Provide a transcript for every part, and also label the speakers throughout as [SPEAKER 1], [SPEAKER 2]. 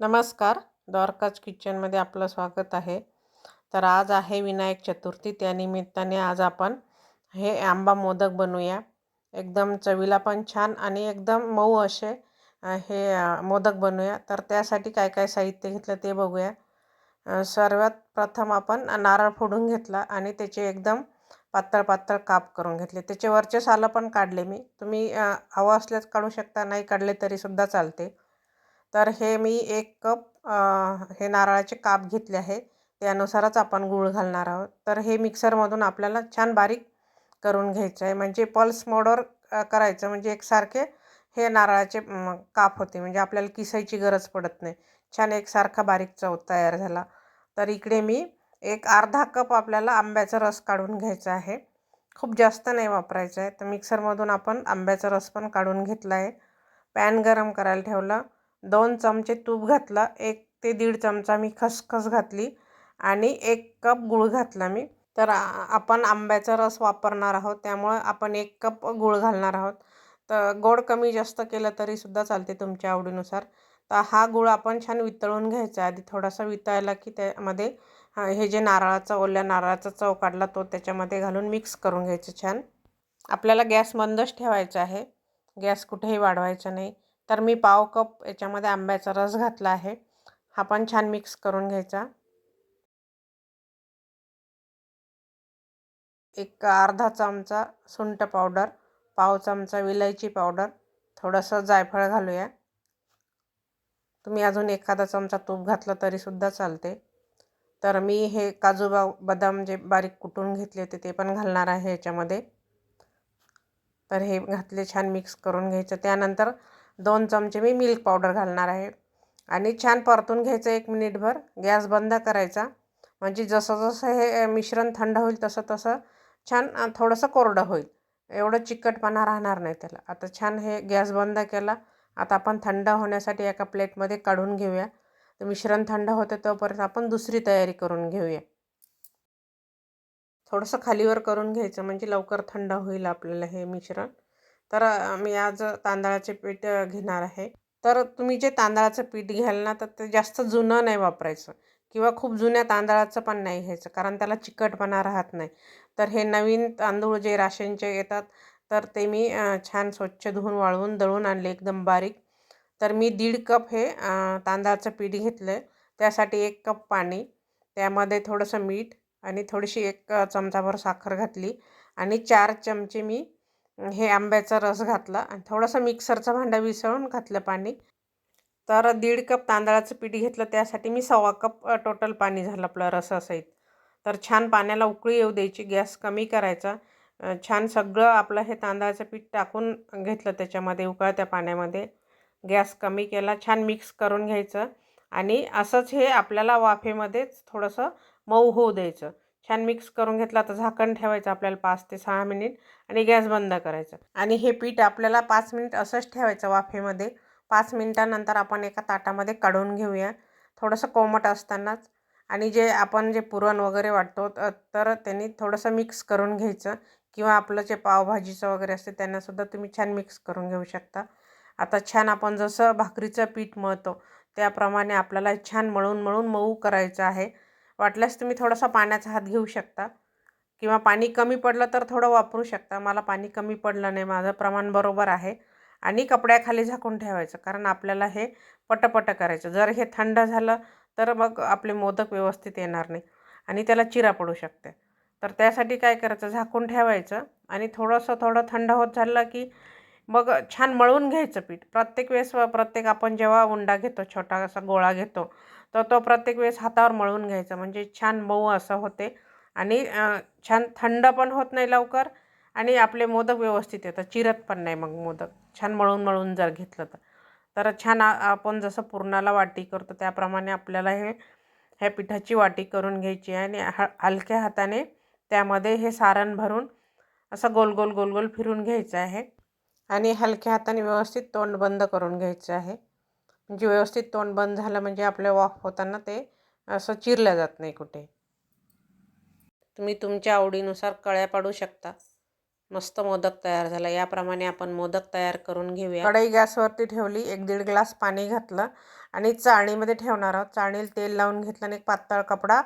[SPEAKER 1] नमस्कार. द्वारकाज किचनमध्ये आपलं स्वागत आहे. तर आज आहे विनायक चतुर्थी. त्यानिमित्ताने आज आपण हे आंबा मोदक बनवूया. एकदम चवीला पण छान आणि एकदम मऊ असे हे मोदक बनवूया. तर त्यासाठी काय काय साहित्य घेतलं ते बघूया. सर्वात प्रथम आपण नारळ फोडून घेतला आणि त्याचे एकदम पातळ पातळ काप करून घेतले. त्याचे वरचे सालं पण काढले मी. तुम्ही हवं असल्यास काढू शकता नाही काढले तरीसुद्धा चालते. तर हे मी एक कप हे नारळाचे काप घेतले आहे. त्यानुसारच आपण गूळ घालणार आहोत. तर हे मिक्सरमधून आपल्याला छान बारीक करून घ्यायचं आहे म्हणजे पल्स मोडवर करायचं. म्हणजे एकसारखे हे नारळाचे काप होते. म्हणजे आपल्याला किसायची गरज पडत नाही. छान एकसारखा बारीक चव तयार झाला. तर इकडे मी एक अर्धा कप आपल्याला आंब्याचा रस काढून घ्यायचा आहे. खूप जास्त नाही वापरायचं आहे तर मिक्सरमधून आपण आंब्याचा रस पण काढून घेतला आहे पॅन गरम करायला ठेवलं. दोन चमचे तूप घातला एक ते दीड चमचा मी खसखस घातली आणि एक कप गूळ घातला मी. तर आपण आंब्याचा रस वापरणार आहोत त्यामुळं आपण एक कप गूळ घालणार आहोत. तर गोड कमी जास्त केलं तरीसुद्धा चालते तुमच्या आवडीनुसार. तर हा गूळ आपण छान वितळून घ्यायचा आधी थोडासा वितळला की त्यामध्ये हे जे नारळाचा ओल्या नारळाचा चव काढला तो त्याच्यामध्ये घालून मिक्स करून घ्यायचं छान. आपल्याला गॅस मंदच ठेवायचा आहे. गॅस कुठेही वाढवायचा नाही. तर मी पाव कप याच्यामध्ये आंब्याचा रस घातला आहे. हा पण छान मिक्स करून घ्यायचा. एक अर्धा चमचा सुंट पावडर पाव चमचा विलायची पावडर थोडंसं जायफळ घालूया. तुम्ही अजून एखादा चमचा तूप घातलं तरीसुद्धा चालते. तर मी हे काजू बा बदाम जे बारीक कुटून घेतले होते ते पण घालणार आहे याच्यामध्ये. तर हे घातले छान मिक्स करून घ्यायचं. त्यानंतर दोन चमचे मी मिल्क पावडर घालणार आहे. आणि छान परतून घ्यायचं एक मिनिटभर. गॅस बंद करायचा. म्हणजे जसं जसं हे मिश्रण थंड होईल तसं तसं छान थोडंसं कोरडं होईल. एवढं चिकटपणा राहणार नाही त्याला. आता छान हे गॅस बंद केला. आता आपण थंड होण्यासाठी एका प्लेटमध्ये काढून घेऊया. तर मिश्रण थंड होते तोपर्यंत आपण दुसरी तयारी करून घेऊया. थोडंसं खालीवर करून घ्यायचं. म्हणजे लवकर थंड होईल आपल्याला हे मिश्रण. तर मी आज तांदळाचे पीठ घेणार आहे. तर तुम्ही जे तांदळाचं पीठ घ्याल ना तर ते जास्त जुनं नाही वापरायचं किंवा खूप जुन्या तांदळाचं पण नाही घ्यायचं कारण त्याला चिकटपणा राहत नाही. तर हे नवीन तांदूळ जे राशनचे येतात तर ते मी छान स्वच्छ धुवून वाळवून दळून आणले एकदम बारीक. तर मी दीड कप हे तांदळाचं पीठ घेतलं आहे त्यासाठी एक कप पाणी त्यामध्ये थोडंसं मीठ आणि थोडीशी एक चमचाभर साखर घातली आणि चार चमचे मी हे आंब्याचा रस घातला आणि थोडंसं मिक्सरचा भांडं विसळून घातलं पाणी. तर दीड कप तांदळाचं पीठ घेतलं त्यासाठी मी सव्वा कप टोटल पाणी झालं आपलं रसासहित. तर छान पाण्याला उकळी येऊ द्यायची गॅस कमी करायचा. छान सगळं आपलं हे तांदळाचं पीठ टाकून घेतलं त्याच्यामध्ये उकळत्या पाण्यामध्ये. गॅस कमी केला छान मिक्स करून घ्यायचं. आणि असंच हे आपल्याला वाफेमध्येच थोडंसं मऊ होऊ द्यायचं. छान मिक्स करून घेतला. तर झाकण ठेवायचं आपल्याला पाच ते सहा मिनिट आणि गॅस बंद करायचं. आणि हे पीठ आपल्याला पाच मिनिट असंच ठेवायचं वाफेमध्ये. पाच मिनिटानंतर आपण एका ताटामध्ये काढून घेऊया. थोडंसं कोमट असतानाच. आणि जे आपण जे पुरण वगैरे वाटतो तर त्यांनी थोडंसं मिक्स करून घ्यायचं. किंवा आपलं जे पावभाजीचं वगैरे असते त्यांनासुद्धा तुम्ही छान मिक्स करून घेऊ शकता. आता छान आपण जसं भाकरीचं पीठ मळतो त्याप्रमाणे आपल्याला छान मळून मळून मऊ करायचं आहे. वाटल्यास तुम्ही थोडासा पाण्याचा हात घेऊ शकता. किंवा पाणी कमी पडलं तर थोडं वापरू शकता. मला पाणी कमी पडलं नाही. माझं प्रमाण बरोबर आहे. आणि कपड्याखाली झाकून ठेवायचं. कारण आपल्याला हे पटपट करायचं. जर हे थंड झालं तर मग आपले मोदक व्यवस्थित येणार नाही. आणि त्याला चिरा पडू शकते. तर त्यासाठी काय करायचं? झाकून ठेवायचं. आणि थोडंसं थोडं थंड होत झालं की मग छान मळून घ्यायचं पीठ. प्रत्येक वेळेस व प्रत्येक आपण जेव्हा उंडा घेतो छोटा असा गोळा घेतो तर तो प्रत्येक वेळेस हातावर मळून घ्यायचा. म्हणजे छान मऊ असं होते. आणि छान थंड पण होत नाही लवकर आणि आपले मोदक व्यवस्थित येतात. चिरत पण नाही मग मोदक. छान मळून मळून जर घेतलं तर. तर छान आपण जसं पुरणाला वाटी करतो त्याप्रमाणे आपल्याला हे ह्या पिठाची वाटी करून घ्यायची आहे आणि ह हलक्या हाताने त्यामध्ये हे सारण भरून असं गोल गोल गोल गोल फिरून घ्यायचं आहे. आणि हलक्या हाताने व्यवस्थित तोंड बंद करून घ्यायचं आहे. म्हणजे व्यवस्थित तोंड बंद झालं म्हणजे आपल्या वाफ होताना ते असं चिरलं जात नाही कुठे. तुम्ही तुमच्या आवडीनुसार कळ्या पाडू शकता. मस्त मोदक तयार झाला. याप्रमाणे आपण मोदक तयार करून घेऊया. कढई गॅसवरती ठेवली एक दीड ग्लास पाणी घातलं आणि चाळणीमध्ये ठेवणार आहोत. चाळणीला तेल लावून घेतलं आणि एक पातळ कपडा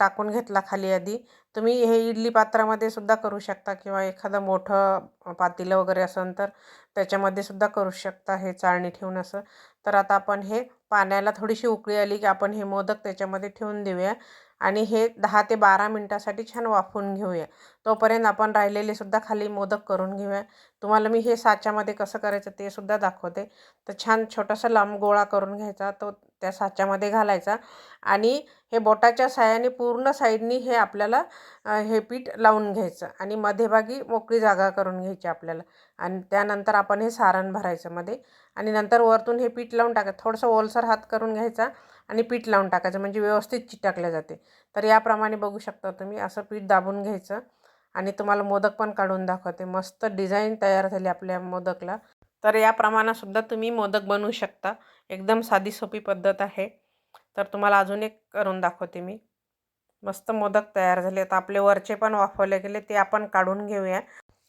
[SPEAKER 1] टाकून घेतला खाली आधी. तुम्ही हे इडली पात्रामध्ये सुद्धा करू शकता किंवा एखादं मोठं पातेलं वगैरे असेल तर त्याच्यामध्ये सुद्धा करू शकता हे चाळणी ठेवून असं. तर आता आपण हे पाण्याला थोडीशी उकळी आली की आपण हे मोदक त्याच्यामध्ये ठेवून देऊया. आणि हे दहा ते बारा मिनटासाठी छान वाफवून घेऊया. तोपर्यंत आपण राहिलेले सुद्धा खाली मोदक करून घेऊया. तुम्हाला मी हे साच्यामध्ये कसं करायचं ते सुद्धा दाखवते. तर छान छोटासा लांब गोळा करून घ्यायचा तो त्या साच्यामध्ये घालायचा. आणि हे बोटाच्या साहाय्याने पूर्ण साईडनी हे आपल्याला हे पीठ लावून घ्यायचं आणि मध्यभागी मोकळी जागा करून घ्यायची आपल्याला. आणि त्यानंतर आपण हे सारण भरायचं मध्ये. आणि नंतर वरतून हे पीठ लावून टाकायचं थोडंसं ओलसर हात करून घ्यायचा. आणि पीठ लावून टाकायचं म्हणजे व्यवस्थित चिटकले जाते. तर याप्रमाणे बघू शकता तुम्ही असं पीठ दाबून घ्यायचं आणि तुम्हाला मोदक पण काढून दाखवते. मस्त डिझाईन तयार झाली आपल्या मोदकला. तर या प्रमाणातसुद्धा तुम्ही मोदक बनवू शकता. एकदम साधी सोपी पद्धत आहे. तर तुम्हाला अजून एक करून दाखवते मी. मस्त मोदक तयार झाले. आता आपले वरचे पण वाफवले गेले ते आपण काढून घेऊया.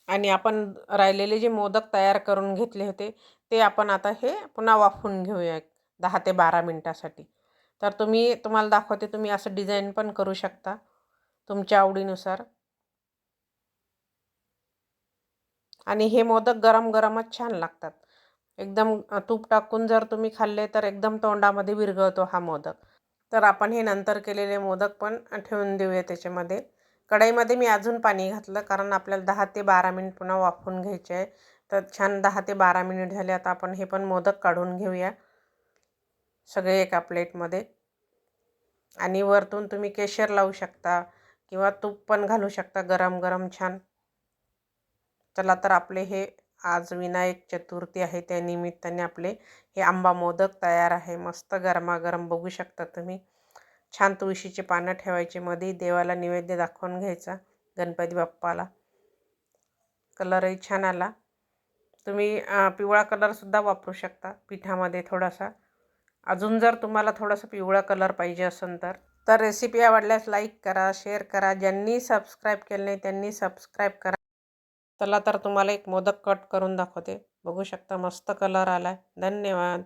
[SPEAKER 1] आणि आपण राहिलेले जे मोदक तयार करून घेतले होते ते आपण आता हे पुन्हा वाफवून घेऊया एक दहा ते बारा मिनटासाठी. तर तुम्ही तुम्हाला दाखवते तुम्ही असं डिझाईन पण करू शकता तुमच्या आवडीनुसार. आणि हे मोदक गरम गरमच छान लागतात. एकदम तूप टाकून जर तुम्ही खाल्ले तर एकदम तोंडामध्ये विरघळतो हा मोदक. तर आपण हे नंतर केलेले मोदक पण ठेवून देऊया त्याच्यामध्ये. कढईमध्ये मी अजून पाणी घातलं कारण आपल्याला दहा ते बारा मिनिट पुन्हा वाफवून घ्यायचे आहे. तर छान दहा ते बारा मिनिट झाले आता आपण हे पण मोदक काढून घेऊया. सगळे एका प्लेटमध्ये. आणि वरतून तुम्ही केशर लावू शकता किंवा तूप पण घालू शकता गरम गरम छान. चला तर आपले हे आज विनायक चतुर्थी आहे त्या निमित्ताने आपले हे आंबा मोदक तयार आहे. मस्त गरमागरम बघू शकता तुम्ही. छान तुळशीचे पानं ठेवायची मध्ये देवाला नैवेद्य दाखवून घ्यायचा गणपती बाप्पाला. कलरही छान आला. तुम्ही पिवळा कलरसुद्धा वापरू शकता पिठामध्ये थोडासा. अजून जर तुम्हाला थोडासा पिवळा कलर पाहिजे असेल तर तर रेसिपी आवडल्यास लाईक करा शेअर करा. ज्यांनी सबस्क्राईब केलं नाही त्यांनी सबस्क्राईब करा. चला तर तुम्हाला एक मोदक कट करून दाखवते. बघू शकता मस्त कलर आला आहे धन्यवाद.